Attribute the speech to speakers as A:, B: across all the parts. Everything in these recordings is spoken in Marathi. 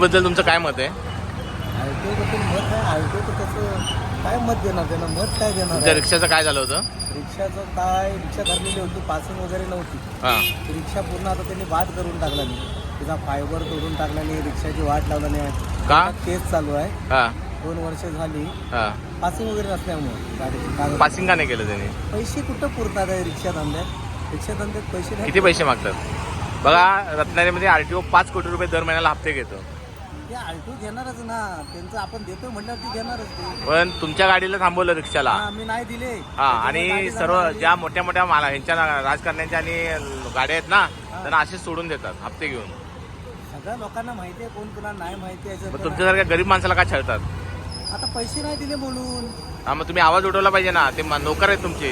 A: बद्दल तुमचं काय मत आहे?
B: मत आहे काय मत देणार त्यांना? मत काय देणार
A: तुमच्या
B: आहे?
A: रिक्षाचं काय झालं होतं?
B: रिक्षाचं काय रिक्षा धरलेली होती पासिंग वगैरे नव्हती.
A: हां.
B: ती रिक्षा पूर्ण आता त्यांनी वाट करून टाकला नाही. तिचा फायबर तोडून टाकला नाही रिक्षाची वाट लावला नाही.
A: का?
B: केस चालू आहे.
A: हां.
B: दोन वर्ष झाली.
A: हां.
B: पासिंग वगैरे नसल्यामुळे गाडीची कागद
A: पासिंग का नाही केलं त्यांनी?
B: पैसे कुठं पुरतात आहे रिक्षा धंद्यात? रिक्षा धंद्यात पैसे नाही
A: किती पैसे मागतात? बघा रत्नागिरीमध्ये आर टी ओ पाच कोटी रुपये दर महिन्याला हप्ते घेतो.
B: ते घेणारच ना. त्यांचं आपण देतोय म्हटल्यावर ती घेणारच ते.
A: पण तुमच्या गाडीला थांबवलं रिक्षाला.
B: हा, मी नाही दिले.
A: हा आणि सर्व. ज्या मोठ्या मोठ्या माला ह्यांच्या ना- राजकारण्यांच्या आणि गाड्या आहेत ना त्यांना असेच सोडून देतात हप्ते घेऊन.
B: सगळ्या लोकांना माहिती आहे कोण कोणाला नाही माहिती आहे
A: मग तुमच्यासारख्या गरीब माणसाला का छळतात?
B: आता पैसे नाही दिले म्हणून
A: हा मग तुम्ही आवाज उठवला पाहिजे ना ते मा- नोकर आहेत तुमचे.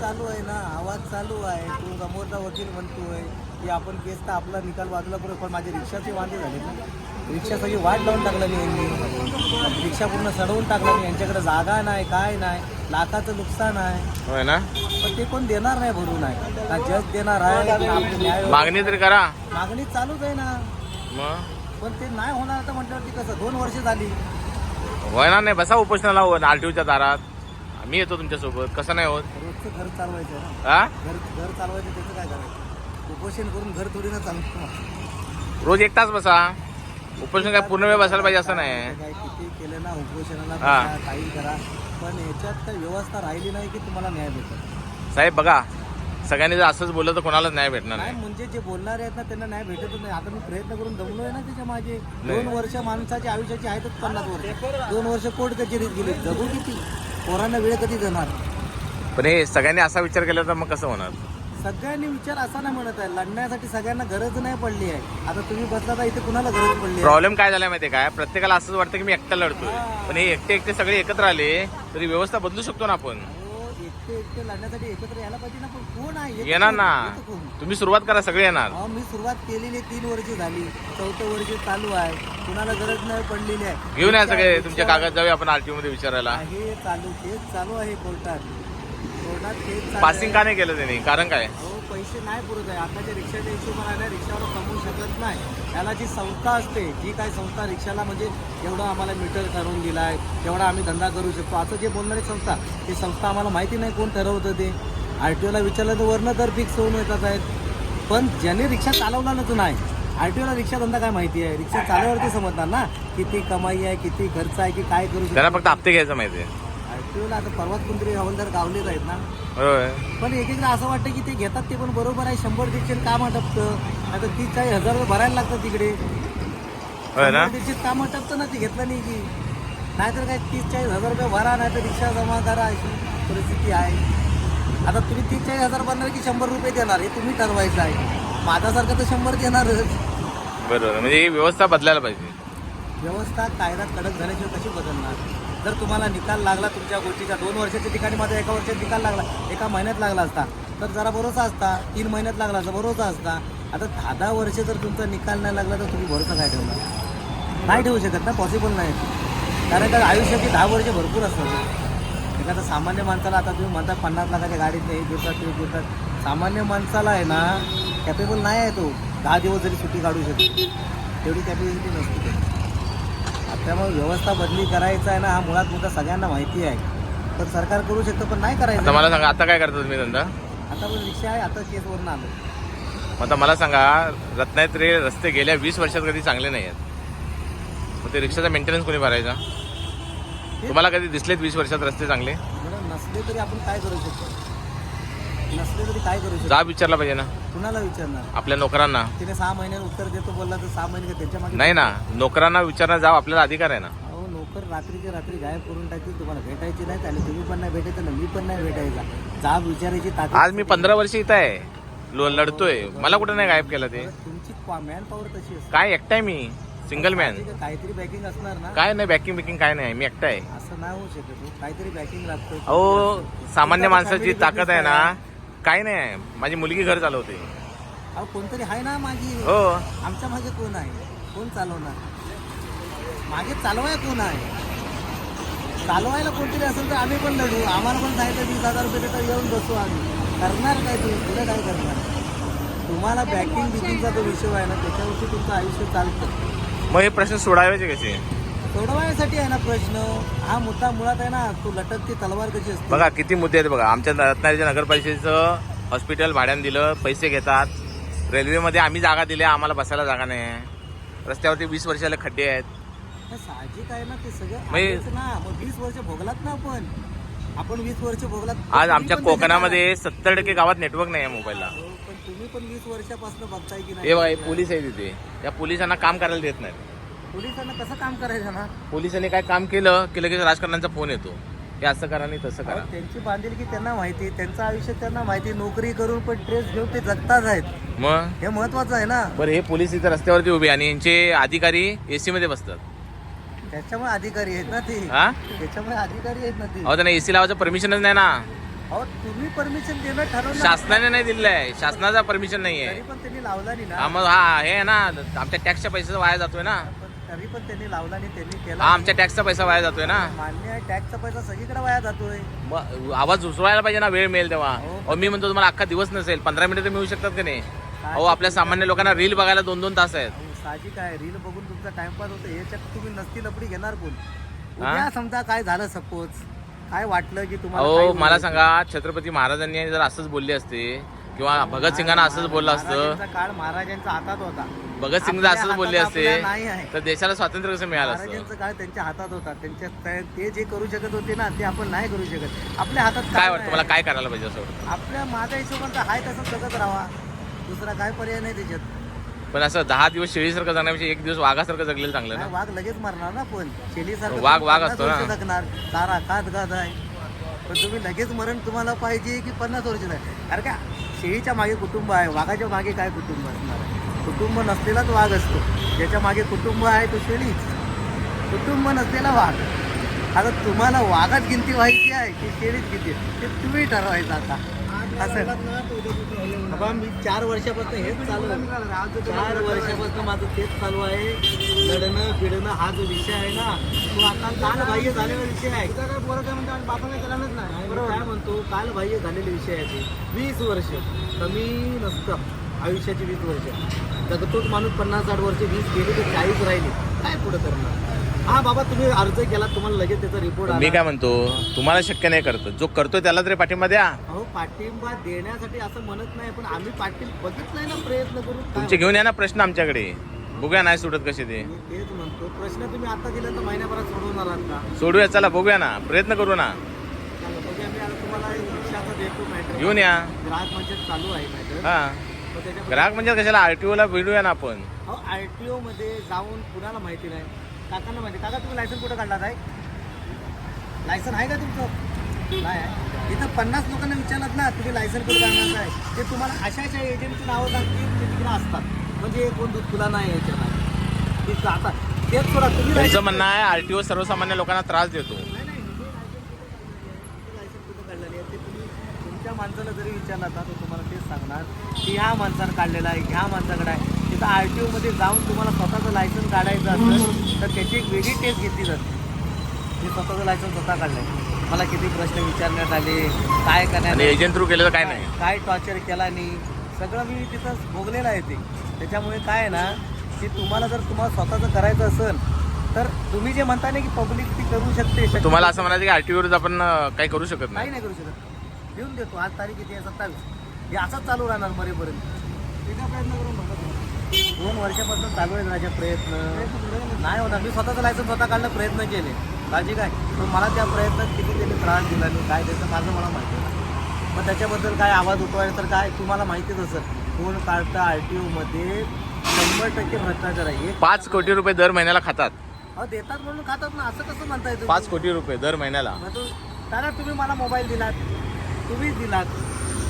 B: चालू आहे ना आवाज चालू आहे. तू समोरचा वकील म्हणतोय की आपण केस तर आपला निकाल बाजूला करू पण माझे रिक्षाचे वांदे झाले ना. रिक्षा सगळी वाट लावून टाकला नाही यांनी. रिक्षा पूर्ण सडवून टाकला. नाही यांच्याकडे जागा नाही काय नाही. लाखाचं नुकसान आहे.
A: होय ना?
B: पण ते कोण देणार नाही भरून आहे. का जज देणार आहे का आपले न्याय
A: मागणी तरी करा.
B: मागणी चालूच आहे ना.
A: मग?
B: पण ते नाही होणार आता म्हटल्यावरती कसं? दोन वर्ष झाली.
A: होणार नाही. बसा उपोषणाला आर टी ओच्या दारात. मी येतो तुमच्यासोबत. कसं नाही होत?
B: रोजचं घर चालवायचं आहे ना.
A: हा
B: घर घर चालवायचं त्याचं काय करायचं? उपोषण करून घर थोडी ना चालवतो
A: रोज एक तास बसा. उपोषण काय पूर्ण वेळ बसायला पाहिजे असं नाही.
B: काय किती केलं ना उपोषणाला
A: हा.
B: काही करा. पण याच्यात काही व्यवस्था राहिली नाही की तुम्हाला न्याय भेटत.
A: साहेब बघा. सगळ्यांनी जर असंच बोललं तर कोणालाच नाही भेटणार
B: नाही
A: नाही.
B: म्हणजे जे बोलणारे आहेत ना त्यांना न्याय भेटतच नाही. आता मी प्रयत्न करून दमलोय ना त्याच्यामागे. दोन वर्ष माणसाच्या आयुष्याची आहेतच पन्नास वर्ष. दोन वर्ष कोट त्याची रीत गेली जगू किती? पोरांना वेळ कधी देणार?
A: पण हे सगळ्यांनी असा विचार केला तर मग कसं होणार?
B: सगळ्यांनी विचार असा नाही म्हणत आहे. लढण्यासाठी सगळ्यांना गरज नाही पडली आहे. आता तुम्ही बसला तर इथे कुणाला गरज पडली
A: प्रॉब्लेम काय झाला माहितीये काय प्रत्येकाला असंच वाटतं की मी एकटा लढतोय. पण हे एकटे एकटे सगळे एकत्र आले तरी व्यवस्था बदलू शकतो ना आपण?
B: अहो, एकटे एकटे लढण्यासाठी एकत्र यायला पाहिजे ना पण कोण आहे?
A: येणार? ना? तुम्ही सुरुवात करा सगळे येणार.
B: अहो, मी सुरुवात केलेली तीन वर्ष झाली. चौथं वर्ष चालू आहे. कुणाला गरज नाही पडलेली आहे.
A: घेऊन या सगळे
B: रिक्षा-
A: तुमचे कागद जाऊया आपण आरटीओ मध्ये विचारायला.
B: आहे चालू केस चालू आहे कोर्टात. कोर्टात केस चालू
A: पासिंग. का नाही केलं त्यांनी? कारण काय?
B: अहो पैसे नाही पुरत आहे. आताच्या रिक्षाच्या हिशोबाने ना रिक्षावर कमवू शकत नाही. त्याला जी संस्था असते जी काय संस्था रिक्षाला म्हणजे एवढं आम्हाला मीटर ठरवून दिला आहे एवढा आम्ही धंदा करू शकतो. असं जे बोलणारी संस्था ती संस्था आम्हाला माहिती नाही कोण ठरवतं ते. आर टी ओला विचारलं तर वरनं दर फिक्स होऊन येतात आहेत. पण ज्याने रिक्षा चालवणारच नाही आर टी ओला रिक्षा धंदा काय माहिती आहे? रिक्षा चालवल्यावरती समजणार ना किती कमाई आहे किती खर्च आहे की काय करू शकतो?
A: फक्त हप्ते घ्यायचं माहितीये
B: आर टी ओला आता परवाच कोणतरी हवालदार गावलेच आहेत ना.
A: होय.
B: पण एक एकदा असं वाटतं की ते घेतात ते पण बरोबर आहे शंभर दीडशे काम अटपतं आता तीस चाळीस हजार रुपये भरायला लागतात तिकडे.
A: होय ना?
B: शंभर दीडशे काम अटपतं ना ते घेतलं नाही की. नाहीतर काय तीस चाळीस हजार रुपये भरा नाही तर रिक्षा जमा करा अशी परिस्थिती आहे. आता तुम्ही तीस चाळीस हजार भरणार की शंभर रुपये देणार? हे तुम्ही ठरवायचं आहे. माझ्यासारखं तर शंभर देणारच.
A: बरोबर. म्हणजे ही व्यवस्था बदलायला पाहिजे.
B: व्यवस्था कायदा कडक झाल्याशिवाय कशी बदलणार? जर तुम्हाला निकाल लागला तुमच्या गोष्टीचा दोन वर्षाच्या ठिकाणी माझा एका वर्षात निकाल लागला एका महिन्यात लागला असता तर जरा भरोसा असता तीन महिन्यात लागला असता भरोसा असता. आता दहा दहा वर्ष जर तुमचा निकाल नाही लागला तर तुम्ही भरोसा काय ठेवणार? नाही ठेवू शकत ना पॉसिबल नाही. कारण का आयुष्याची दहा वर्ष भरपूर असतात. एखादा सामान्य माणसाला आता तुम्ही म्हणता पन्नास लाखाच्या गाडीत हे देतात ते देतात. सामान्य माणसाला आहे ना कॅपेबल नाही आहे तो. दहा दिवस जरी सुट्टी काढू शकतो तेवढी कॅपॅसिटी नसते. त्यामुळे व्यवस्था बदली करायचा आहे ना हा मुळात मुद्दा सगळ्यांना माहिती आहे. पण सरकार करू शकतं पण नाही
A: आता
B: करायचं
A: मला सांगा आता काय करता तुम्ही धंदा?
B: आता पण रिक्षा आहे आता केसवरून आलो.
A: आता मला सांगा रत्नागिरी रस्ते गेल्या वीस वर्षात कधी चांगले नाही आहेत. मग ते रिक्षाचा मेंटेनन्स कोणी भरायचा? तुम्हाला कधी दिसलेत वीस वर्षात रस्ते चांगले?
B: नसले तरी आपण काय करू शकतो? नसले तरी काय करू शकतो?
A: विचारला पाहिजे ना.
B: कुणाला विचारणार?
A: आपल्या नोकरांना.
B: तिने सहा महिन्यात उत्तर देतो बोलला तर सहा महिने का त्याच्यामागे
A: नाही ना नोकरांना विचारणं जाव आपल्याला अधिकार आहे ना.
B: अहो नोकर रात्रीच्या रात्री गायब करून टाकतील तुम्हाला भेटायची नाही आणि तुम्ही पण नाही भेटायचं ना मी पण नाही भेटायचा. जाब विचारायची ताकद
A: आज मी पंधरा वर्ष इथं आहे. लो- लढतोय. मला कुठं नाही गायब केलं ते?
B: तुमची मॅन पॉवर तशी असते.
A: काय एकटाय मी? सिंगल मॅन
B: काहीतरी बॅकिंग असणार ना.
A: काय नाही बॅकिंग बिकिंग काय नाही. मी एकटा आहे.
B: असं नाही होऊ शकत. काहीतरी बॅकिंग लागतं
A: अहो सामान्य माणसाची ताकद आहे ना. काय नाही माझी मुलगी घर चालवते.
B: अहो कोणतरी आहे ना माझी
A: हो.
B: आमच्या मागे कोण आहे? कोण चालवणार? मागे चालवाय कोण आहे? चालवायला कोणतरी असेल तर आम्ही पण लढू. आम्हाला पण सांगितलं वीस हजार रुपये तर येऊन बसू आम्ही. करणार काय तुम्ही? पुढे काय करणार? तुम्हाला बॅकिंग बिकिंगचा जो विषय आहे ना त्याच्यावरती तुमचं आयुष्य चालतं.
A: मग हे प्रश्न सोडावायचे कसे?
B: सोडवण्यासाठी आहे ना प्रश्न? हा मुद्दा मुळात आहे ना तू लटकती तलवार कशी असते?
A: बघा किती मुद्दे आहेत बघा. आमच्या रत्नागिरीच्या नगरपरिषदेचं हॉस्पिटल भाड्यानं दिलं पैसे घेतात. रेल्वेमध्ये आम्ही जागा दिल्या आम्हाला बसायला जागा नाही आहे. रस्त्यावरती वीस वर्षाला खड्डे आहेत.
B: साहजिक आहे ना ते सगळं. आहेच ना मग वीस वर्ष भोगलात ना आपण. आपण वीस वर्ष भोगलात.
A: आज आमच्या कोकणामध्ये सत्तर टक्के गावात नेटवर्क नाही आहे मोबाईलला.
B: हो, पण तुम्ही पण वीस वर्षापासून बघताय की
A: हे बघा हे पोलीस आहे तिथे त्या पोलिसांना काम करायला देत नाही
B: पोलिसांना कसं काम करायचं ना?
A: पोलिसांनी काय काम केलं की लगेच राजकारण्यांचा फोन येतो. हे असं करा नाही तसं करा.
B: अहो, त्यांची बांधिलकी त्यांना माहिती त्यांचं आयुष्य त्यांना माहिती नोकरी करून पण ट्रेस घेऊन ते जगताच आहेत.
A: मग?
B: हे महत्वाचं आहे ना.
A: बरं हे पोलीस इथे रस्त्यावरती उभे आणि यांचे अधिकारी एसी मध्ये बसतात.
B: त्याच्यामुळे अधिकारी आहेत ना ते.
A: हा?
B: त्याच्यामुळे अधिकारी आहेत ना ते.
A: अहो त्यांना एसी लावायचं परमिशनच नाही ना.
B: अहो तुम्ही परमिशन देणं ठरवलं
A: शासनाने नाही दिलेलं आहे शासनाचा परमिशन नाही
B: तरी
A: आहे
B: पण त्यांनी लावला नाही
A: हा
B: ना.
A: मग हा हे आहे ना आमच्या टॅक्सच्या पैसा वाया जातोय ना.
B: तरी पण त्यांनी लावला नाही त्यांनी
A: हा
B: केला
A: आमच्या टॅक्सचा पैसा वाया जातोय ना.
B: मान्य आहे टॅक्सचा पैसा सगळीकडे वाया जातोय.
A: मग आवाज उचवायला पाहिजे ना वेळ मिळेल तेव्हा.
B: हो.
A: अहो मी म्हणतो तुम्हाला अख्खा दिवस नसेल. पंधरा मिनिटं मिळू शकतात की नाही? अहो आपल्या सामान्य लोकांना रील बघायला दोन दोन तास आहेत.
B: अहो, साहजिक आहे. रील बघून तुमचा टाइमपास होतो याच्यात तुम्ही नसती लपडी घेणार कोण? उद्या समजा काय झालं सपोज काय वाटलं की तुम्हाला
A: अहो मला. सांगा छत्रपती महाराजांनी जर असंच बोलले असते किंवा भगतसिंगांना असंच बोललं असतं.
B: महाराजांचा काळ महाराजांच्या हातात होता.
A: भगतसिंग जर असंच बोलले असते
B: नाही आहे.
A: तर देशाला स्वातंत्र्य कसं मिळालं असतं?
B: महाराजांचा काळ त्यांच्या हातात होता. त्यांच्या त्या- ते जे करू शकत होते ना ते आपण नाही करू शकत. आपल्या हातात
A: काय वाटतं मला काय करायला पाहिजे असं वाटतं?
B: आपल्या माझ्या हिशोबानं तर हाय तसं जगत राहा दुसरा काय पर्याय नाही त्याच्यात.
A: पण असं दहा दिवस शेळीसारखं जगण्यापेक्षा एक दिवस वाघासारखं जगलेलं चांगलं
B: नाही,
A: ना
B: वाघ लगेच मरणार ना पण. शेलीसारखं
A: वाघ- वाघ
B: पन्नास
A: असतो ना.
B: वर्ष जगणार. चारा खात खात आहे. पण तुम्ही लगेच मरण तुम्हाला पाहिजे की पन्नास वर्ष नाही? कारण का शेळीच्या मागे कुटुंब आहे वाघाच्या मागे काय कुटुंब असणार आहे? कुटुंब नसलेलाच वाघ असतो. ज्याच्या मागे कुटुंब आहे तो शेळीच. कुटुंब नसलेला वाघ. आता तुम्हाला वाघात गिनती व्हायची आहे की शेळीत गिनती ते तुम्ही ठरवायचं आता. असं. बाबा मी चार वर्षापासून हेच चालू आहे. चार वर्षापासून माझं तेच चालू आहे. लढणं फिरणं हा जो विषय आहे ना तो आता कालबाह्य झालेला विषय आहे. बरोबर काय म्हणतो कालबाह्य झालेले विषय आहे ते. वीस वर्ष. कमी नसतं. आयुष्याची वीस वर्ष. जगतोच माणूस पन्नास साठ वर्ष वीस गेली तर चाळीस राहिली. काय पुढे करणार? हा बाबा तुम्ही अर्ज केला तुम्हाला लगेच त्याचा रिपोर्ट
A: मी काय म्हणतो तुम्हाला शक्य नाही करत. जो करतोय त्याला तरी पाठिंबा द्या.
B: अहो पाठिंबा देण्यासाठी असं म्हणत नाही पण आम्ही पाठिंब बघितलंय ना प्रयत्न करून. काय
A: तुमचे घेऊन या ना प्रश्न आमच्याकडे. बघूया नाही सुटत कसे ते.
B: मी तेच म्हणतो प्रश्न तुम्ही आता दिला तर महिन्याभरात सोडवणार आहात का?
A: सोडूया चला बघूया ना. प्रयत्न करू ना.
B: चालेल, बघूया मी आता तुम्हाला एक रिक्षाचा देतो मॅटर
A: घेऊन या.
B: ग्राहक पंचायत चालू आहे मॅटर
A: हा.
B: मग त्याच्यामध्ये
A: ग्राहक म्हणजे कशाला आरटीओ ला भेटूया ना आपण?
B: अहो आर टी मध्ये जाऊन कुणाला माहिती नाही? काकांना माहिती. काका तुम्ही लायसन कुठं काढला आहे लायसन आहे का तुमचं? नाही आहे. इथं पन्नास लोकांना विचारलात ना तुम्ही लायसन कुठं काढणार आहे? ते तुम्हाला अशा अशा एजंटची नावं सांगतील ते तिकडे असतात. म्हणजे कोण दूध तुला नाही यायच्या नाही आता तेच सोडा तुम्ही
A: तुमचं
B: license-
A: म्हणणं आहे आरटीओ सर्वसामान्य लोकांना त्रास देतो.
B: नाही, नाही, हे कुठं काढलेलं आहे ते तुम्ही तुमच्या माणसाला जरी विचारलात ना तो तुम्हाला तेच सांगणार. की ह्या माणसानं काढलेलं आहे ह्या माणसाकडे आहे. तिथं आर टी ओमध्ये जाऊन तुम्हाला स्वतःचं लायसन काढायचं असेल तर त्याची एक वेगळी टेस्ट घेतली जाते. मी स्वतःचं लायसन स्वतः काढलंय. मला किती प्रश्न विचारण्यात आले काय करण्यात
A: आणि एजंट थ्रू केलं तर काय नाही.
B: काय टॉर्चर केला नाही. सगळं मी तिथं भोगलेलं आहे ते. त्याच्यामुळे काय आहे ना की तुम्हाला जर तुम्हाला स्वतःचं करायचं असेल तर तुम्ही जे म्हणता ना की पब्लिक ती करू शकते
A: तुम्हाला असं म्हणायचं की आरटीओवर आपण काही करू शकत
B: काही
A: नाही
B: नाही करू शकत. देऊन देतो. आज तारीख किती आहे सत्तावीस. हे असंच चालू राहणार मरेपर्यंत. त्याचा प्रयत्न करून तुम्ही. दोन वर्षापासून चालू आहे माझे प्रयत्न. नाही होणार. मी स्वतःचं लायसन स्वतः काढणं प्रयत्न केले. काळजी काय पण मला त्या प्रयत्नात किती त्यांनी त्रास दिला. काय त्याचं माझं मला माहिती नाही. मग त्याच्याबद्दल काय आवाज उठवायला तर काय? तुम्हाला माहितीच असेल. कोण काढतं आर टी ओमध्ये शंभर टक्के भ्रष्टाचार आहे. एक
A: पाच कोटी रुपये दर महिन्याला खातात.
B: अहो देतात म्हणून खातात ना असं कसं म्हणताय तुम्ही?
A: पाच कोटी रुपये दर महिन्याला.
B: मग तो दादा तुम्ही मला मोबाईल दिलात. तुम्हीच दिलात.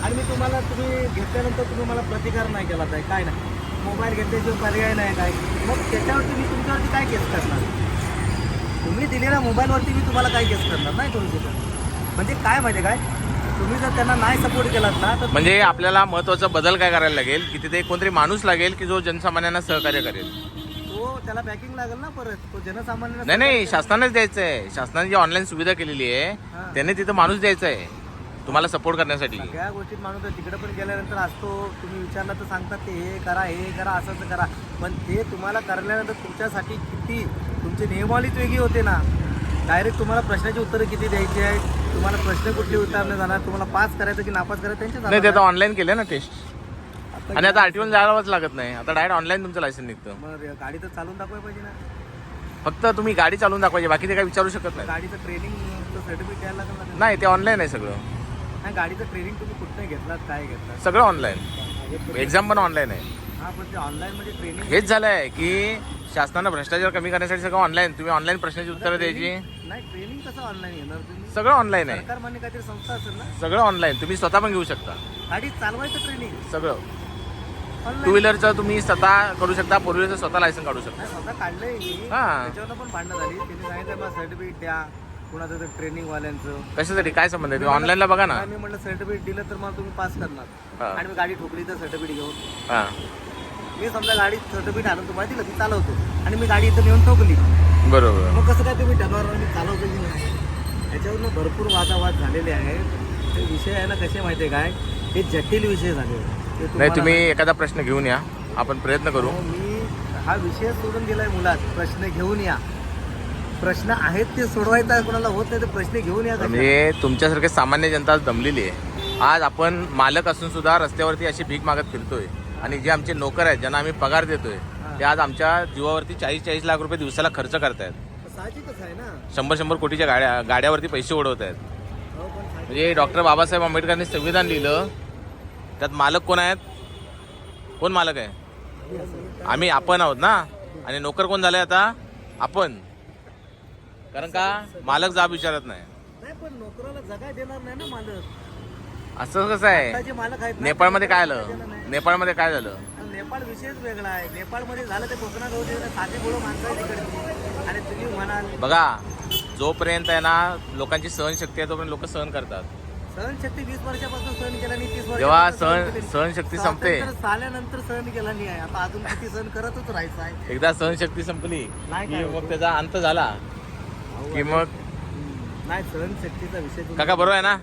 B: आणि मी तुम्हाला तुम्ही घेतल्यानंतर तुम्ही मला प्रतिकार नाही केला आहे काय नाही. मोबाईल घेतल्याशिवाय पर्याय नाही काय. मग त्याच्यावरती मी तुमच्यावरती काय केस करणार? तुम्ही दिलेल्या मोबाईलवरती मी तुम्हाला काय केस करणार? नाही शकत. म्हणजे काय माहिती काय? तुम्ही जर त्यांना नाही सपोर्ट केलात ना तर
A: म्हणजे आपल्याला महत्त्वाचा बदल काय करायला लागेल? की तिथे कोणतरी माणूस लागेल की जो जनसामान्यांना सहकार्य करेल?
B: तो त्याला बॅकिंग लागेल ना परत. तो जनसामान्य
A: नाही नाही शासनानेच द्यायचं आहे शासनाने जी ऑनलाईन सुविधा केलेली आहे. त्यांनी तिथं माणूस द्यायचा आहे तुम्हाला सपोर्ट करण्यासाठी.
B: सगळ्या गोष्टीत माणूस. तिकडे पण गेल्यानंतर असतो तुम्ही विचारलं तर सांगतात ते हे करा हे करा असंच करा. पण ते तुम्हाला करल्यानंतर तुमच्यासाठी किती तुमची नियमावलीच वेगळी होते ना. डायरेक्ट तुम्हाला प्रश्नाची उत्तरं किती द्यायची आहेत? तुम्हाला प्रश्न कुठले उत्तरणे जाणार? तुम्हाला पास करायचं की नापास करायचं? त्यांच्या
A: नाही ते आता ऑनलाईन केलं ना टेस्ट. आणि आता आरटीओ जायलाच लागत नाही. आता डायरेक्ट ऑनलाईन तुमचं लायसन निघतं.
B: मग गाडी तर चालून दाखवायला पाहिजे ना.
A: फक्त तुम्ही गाडी चालवून दाखवायची बाकी ते काही विचारू शकत नाही.
B: गाडीचं ट्रेनिंग सर्टिफिकेट द्यायला लागेल ना
A: नाही ते ऑनलाईन आहे सगळं.
B: नाही गाडीचं ट्रेनिंग तुम्ही कुठनं घेतलात काय घेतलात?
A: सगळं ऑनलाईन एक्झाम पण ऑनलाईन आहे.
B: हा पण ते ऑनलाईन मध्ये ट्रेनिंग
A: हेच झालं आहे की शासनानं भ्रष्टाचार कमी करण्यासाठी सगळं ऑनलाईन तुम्ही ऑनलाईन प्रश्नाची उत्तरं द्यायची.
B: नाही ट्रेनिंग कसं ऑनलाईन घेणार तुम्ही
A: सगळं ऑनलाईन आहे.
B: सरकार मान्य काहीतरी संस्था असेल ना?
A: सगळं ऑनलाईन तुम्ही स्वतः पण घेऊ शकता.
B: गाडी चालवायचं ट्रेनिंग
A: सगळं. टू
B: ऑनलाईन
A: व्हीलरचं तुम्ही स्वतः करू शकता फोर व्हीलरचं स्वतः लायसन काढू शकता.
B: स्वतः काढलंय मी.
A: हा.
B: त्याच्यावर पण भांडणं झाली. त्यांनी सांगितलं मला सर्टिफिकेट द्या. कुणाचं तर ट्रेनिंग वाल्यांचं
A: कशासाठी? काय संबंध आहे? तुम्ही ऑनलाईनला बघा ना.
B: मी म्हटलं सर्टिफिकेट दिलं तर मला तुम्ही पास
A: हा.
B: करणार आणि मी गाडी ठोकली तर सर्टिफिकेट घेऊन.
A: हां.
B: मी समजा गाडी सर्टिफिकेट आणून तुम्हाला दिलं मी चालवतो. आणि मी गाडी इथं नेऊन ठोकली.
A: बरोबर.
B: मग कसं काय तुम्ही ठरवणार मी चालवतो की नाही? याच्यावरनं भरपूर वादावाद झालेले आहेत. ते विषय आहे ना कसे माहिती आहे काय? हे जटिल विषय झाले. ते
A: नाही
B: तुम्हाला-
A: तुम्ही एखादा प्रश्न घेऊन या. आपण प्रयत्न करू.
B: हो, मी हा विषय सोडून दिलाय मुलात. प्रश्न घेऊन या. प्रश्न आहेत ते सोडवायचा कोणाला होत नाही तर प्रश्न घेऊन या?
A: म्हणजे तुमच्यासारखे सामान्य जनता आज दमलेली आहे. आज आपण मालक असून सुद्धा रस्त्यावरती अशी भीक मागत फिरतोय. आणि जे आमचे नोकर आहेत ज्यांना आम्ही पगार देतोय ते आज आमच्या जीवावरती चाळीस चाळीस लाख रुपये दिवसाला खर्च करतायत. शंभर शंभर कोटीच्या गाड्या गाड्यावरती पैसे उडवत आहेत
B: हो,
A: म्हणजे डॉक्टर बाबासाहेब आंबेडकरांनी संविधान लिहिलं त्यात मालक कोण आहेत? कोण मालक आहे? आम्ही आपण आहोत ना? आणि नोकर कोण झाले आता? आपण. कारण का? मालक जाब विचारत नाही.
B: नाही पण नोकराला जगाय देणार नाही ना मालक.
A: असं कसं आहे? नेपाळमध्ये काय आलं. नेपाळमध्ये काय झालं?
B: नेपाळ विषयच वेगळा आहे. नेपाळमध्ये झालं ते कोकणात होते साधे गोळं माणसं तिकडची आणि तुम्ही म्हणाल.
A: बघा जोपर्यंत आहे ना लोकांची सहनशक्ती आहे तोपर्यंत लोक सहन करतात.
B: सहनशक्ती वीस वर्षापासून सहन केला नाही तीस
A: जेव्हा
B: वर्षापासून
A: सहन. सहनशक्ती संपते.
B: आल्यानंतर सहन केला नाही आहे. आता अजून किती सहन करतच राहायचं आहे.
A: एकदा सहनशक्ती संपली
B: नाही
A: की मग. त्याचा अंत झाला. की मग.
B: नाही सहनशक्तीचा विषय
A: काका बरोबर आहे ना?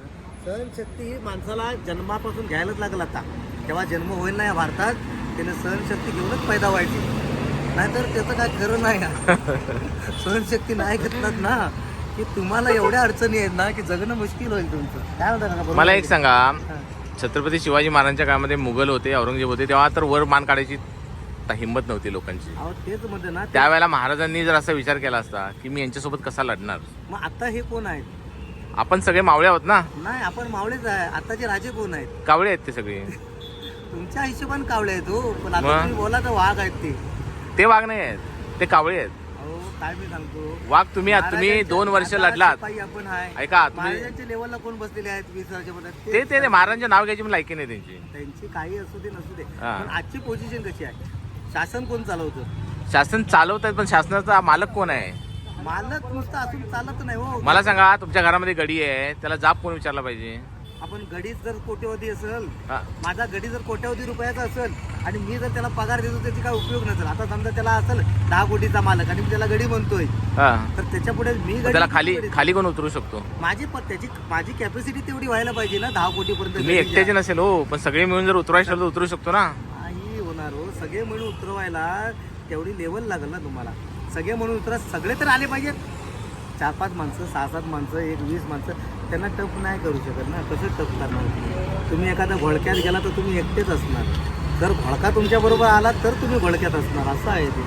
B: सहनशक्ती ही माणसाला जन्मापासून घ्यायलाच लागला आता. तेव्हा जन्म होईल ना या भारतात त्याने सहनशक्ती घेऊनच पैदा व्हायची. नाहीतर त्याचं काय खरं नाही. सहनशक्ती नाही घेतलात ना की तुम्हाला एवढ्या अडचणी आहेत ना की जगणं मुश्किल होईल तुमचं. काय बरोबर
A: मला एक? सांगा. छत्रपती शिवाजी महाराजांच्या काळामध्ये मुघल होते औरंगजेब होते तेव्हा तर वर मान काढायची हिंमत नव्हती लोकांची.
B: तेच म्हणते ना
A: त्यावेळेला महाराजांनी जर असा विचार केला असता की मी यांच्यासोबत कसा लढणार?
B: मग आता हे कोण आहेत?
A: आपण सगळे मावळे आहोत ना?
B: नाही आपण मावळेच आहे. आताचे राजे कोण आहेत?
A: कावळे आहेत ते सगळे.
B: तुमच्या हिशोबाने कावळे आहेत हो. पण आता
A: मग?
B: तुम्ही बोला तर वाघ आहेत ते.
A: ते वाघ नाही आहेत. ते कावळे आहेत.
B: अहो काय मी सांगतो?
A: वाघ तुम्ही आहात तुम्ही
B: महाराजांच्या-
A: दोन वर्ष
B: आता
A: लढलात.
B: शिपाई आपण आहे.
A: ऐका तुम्ही
B: महाराजांच्या लेवलला कोण बसलेले आहेत वीस
A: ते ते ते महाराजांचे नाव घ्यायची मला लायकी नाही त्यांची.
B: त्यांची काही असू दे नसू दे.
A: हा.
B: पण आजची पोझिशन कशी आहे? शासन कोण चालवतं?
A: शासन चालवत आहेत पण शासनाचा मालक कोण आहे?
B: मालक नुसतं असून चालत नाही हो.
A: मला सांगा तुमच्या घरामध्ये गडी आहे त्याला जाब कोण विचारला पाहिजे?
B: आपण गडीच जर कोट्यवधी असेल
A: हा.
B: माझा गडी जर कोट्यवधी रुपयाचा असेल आणि मी जर त्याला पगार देतो त्याची काय उपयोग नसेल. आता समजा त्याला असेल दहा कोटीचा मालक आणि मी त्याला गडी म्हणतोय
A: हा.
B: तर त्याच्या पुढे मी
A: मग
B: गडी
A: त्याला खाली
B: गडी-
A: खाली कोण उतरू शकतो?
B: माझी प- त्याची माझी कॅपॅसिटी तेवढी व्हायला पाहिजे ना दहा कोटी पर्यंत
A: तुम्ही एकट्याचे नसेल हो पण सगळे मिळून जर उतरायचं तर उतरू शकतो ना.
B: नाही होणार हो सगळे म्हणून उतरवायला तेवढी लेवल लागेल ना तुम्हाला. सगळे म्हणून उतरा सगळे तर आले पाहिजेत. चार पाच माणसं सहा सात माणसं एक वीस माणसं त्यांना टफ नाही करू शकत ना कसं टफ करणार तुम्ही? एखादा एखाद्या घोळक्यात गेला तर तुम्ही एकटेच असणार. जर घोळका तुमच्याबरोबर आला तर तुम्ही घोळक्यात असणार असं आहे ते.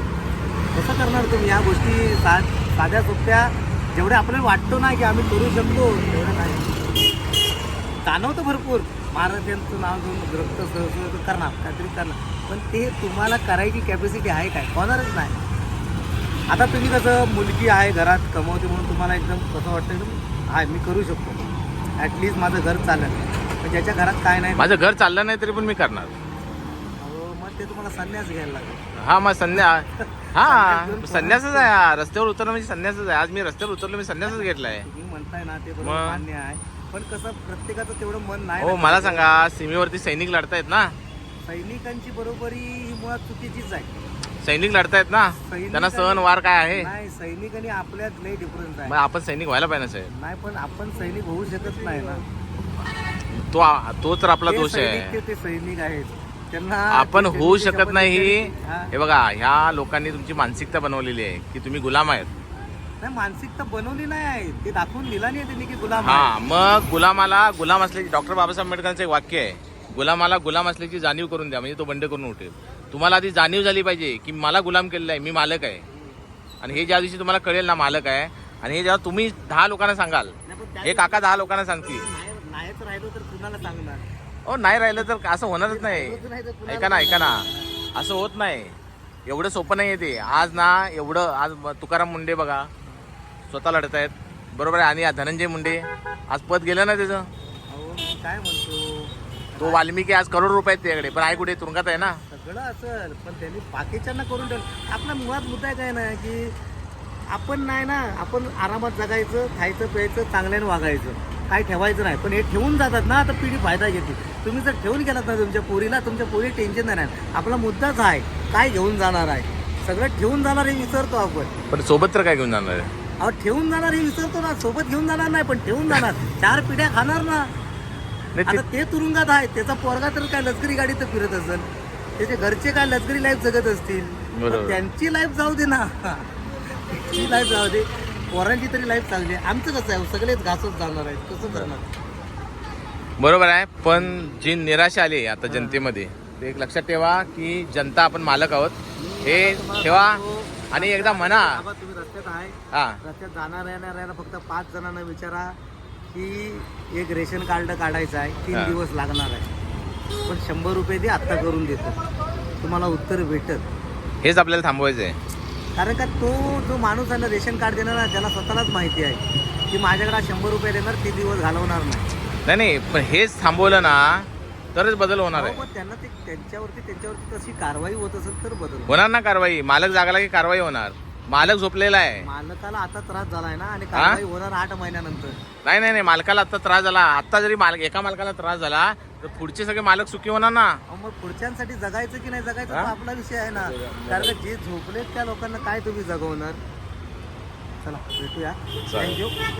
B: कसं करणार तुम्ही? या गोष्टी सा साध्या सोप्या जेवढ्या आपल्याला वाटतो ना की आम्ही करू शकतो तेवढं नाही जाणवतं भरपूर. महाराजांचं नाव घेऊन ग्रस्त सहज करणार काहीतरी करणार. पण ते तुम्हाला करायची कॅपॅसिटी आहे काय? होणारच नाही. आता तुम्ही कसं मुलगी आहे घरात कमवते म्हणून तुम्हाला एकदम कसं वाटतं एकदम आहे मी करू शकतो. ॲटलिस्ट माझं घर चालेल. पण ज्याच्या घरात काय नाही
A: माझं घर चाललं नाही तरी पण मी करणार.
B: अहो, मग ते तुम्हाला संन्यास घ्यायला लागेल.
A: हा मग संन्या हा संन्यासच आहे हा. रस्त्यावर उतरणं म्हणजे संन्यासच आहे. आज मी रस्त्यावर उतरलो मी संन्यासच घेतलाय.
B: तुम्ही म्हणताय ना ते बरोबर
A: मग?
B: मान्य आहे. पण कसं प्रत्येकाचं तेवढं मन नाही
A: हो
B: ना.
A: मला सांगा सीमेवरती सैनिक लढतायत ना?
B: सैनिकांची बरोबरी ही मुळात चुकीचीच आहे.
A: सैनिक लढतायत ना? त्यांना सण वार काय आहे?
B: नाही सैनिक आणि आपल्यात लय डिफरन्स आहे.
A: आपण सैनिक व्हायला पाहिजे ना साहेब
B: नाही पण आपण सैनिक होऊ शकत नाही ना.
A: तो आ- तो तर आपला
B: ते
A: दोष
B: सैनिक
A: आहे
B: ते- ते सैनिक आहेत. त्यांना
A: आपण
B: ते-
A: होऊ
B: ते-
A: शकत नाही.
B: हा.
A: हे बघा ह्या लोकांनी तुमची मानसिकता बनवलेली आहे की तुम्ही गुलाम आहेत.
B: नाही मानसिकता बनवली नाही आहे. ते दाखवून दिला नाही त्यांनी की गुलाम
A: हा
B: आहे.
A: मग गुलामाला गुलाम असल्याची डॉक्टर बाबासाहेब आंबेडकरांचं एक वाक्य आहे. गुलामाला गुलाम असल्याची जाणीव करून द्या म्हणजे तो बंड करून उठेल. तुम्हाला आधी जाणीव झाली पाहिजे की मला गुलाम केलेला आहे मी मालक आहे. आणि हे ज्या दिवशी तुम्हाला कळेल ना मालक आहे आणि हे जेव्हा तुम्ही दहा लोकांना सांगाल हे काका दहा लोकांना सांगतील. ओ नाही राहिलं तर असं होणारच नाही. ऐका ना ऐका ना. असं होत नाही. एवढं सोपं नाही ते. आज ना एवढं आज तुकाराम मुंडे बघा स्वतः लढत आहेत. बरोबर आहे आणि हा धनंजय मुंडे. आज पद गेलं ना त्याचं?
B: काय म्हणतो?
A: तो वाल्मिकी आज करोड रुपये आहेत त्याकडे पण आहे कुठे तुरुंगात आहे ना.
B: सगळं असेल पण त्यांनी बाकीच्यांना करून ठेवलं. आपला मुळात मुद्दा काय ना की आपण नाही ना आपण आरामात जगायचं खायचं प्यायचं चांगल्याने वागायचं. काय ठेवायचं नाही पण हे ठेवून जातात ना तर पिढी फायदा घेते. तुम्ही जर ठेवून गेलात ना तुमच्या पोरीला तुमच्या पोरी टेन्शन नाही. आपला मुद्दाच आहे काय घेऊन जाणार आहे? सगळं ठेवून जाणार हे विसरतो आपण.
A: पण सोबत तर काय घेऊन जाणार आहे?
B: अहो ठेवून जाणार हे विसरतो ना सोबत घेऊन जाणार नाही पण ठेवून जाणार. चार पिढ्या खाणार ना. आता
A: ते-
B: तुरुंगात आहे त्याचा पोरगा तर काय लष्करी गाडीत फिरत असेल. त्याचे घरचे काय लष्करी लाईफ जगत असतील. पण त्यांची लाईफ जाऊ दे ना. त्यांची लाईफ जाऊ दे. पोरांची तरी लाईफ चांगली आहे. आमचं कसं आहे सगळेच घासत जाणार आहेत. कसं करणार
A: बरोबर आहे पण जी निराशा आली आता जनतेमध्ये ते एक लक्षात ठेवा की जनता आपण मालक आहोत. हे ठेवा आणि एकदा म्हणा.
B: तुम्ही रस्त्यात आहे.
A: हा.
B: रस्त्यात जाणार येणार यायला फक्त पाच जणांना विचारा की एक रेशन कार्ड काढायचं आहे तीन. दिवस लागणार आहे. पण शंभर रुपये दे आत्ता करून देतो. तुम्हाला उत्तर भेटत
A: हेच आपल्याला थांबवायचं आहे
B: कारण का तो जो माणूस आहे ना रेशन कार्ड देणार ना त्याला स्वतःलाच माहिती आहे की माझ्याकडे आज शंभर रुपये देणार तीन दिवस घालवणार नाही.
A: नाही नाही पण हेच थांबवलं ना तरच बदल होणार आहे.
B: पण त्यांना ते त्यांच्यावरती त्यांच्यावरती तशी कारवाई होत असेल तर बदल होईल.
A: होणार ना कारवाई. मालक जागाला की कारवाई होणार. मालक झोपलेला आहे.
B: मालकाला आता त्रास झालाय ना आणि कारवाई होणार आठ महिन्यानंतर.
A: नाही नाही नाही मालकाला आता त्रास झाला. आता जरी मालक एका मालकाला त्रास झाला तर पुढचे सगळे मालक सुखी होणार ना?
B: अहो, मग पुढच्यांसाठी जगायचं की नाही जगायचं
A: हा?
B: आपला विषय आहे ना. कारण का जे झोपलेत त्या लोकांना काय तुम्ही जगवणार? चला भेटूया.
A: चालेल.
B: थँक्यू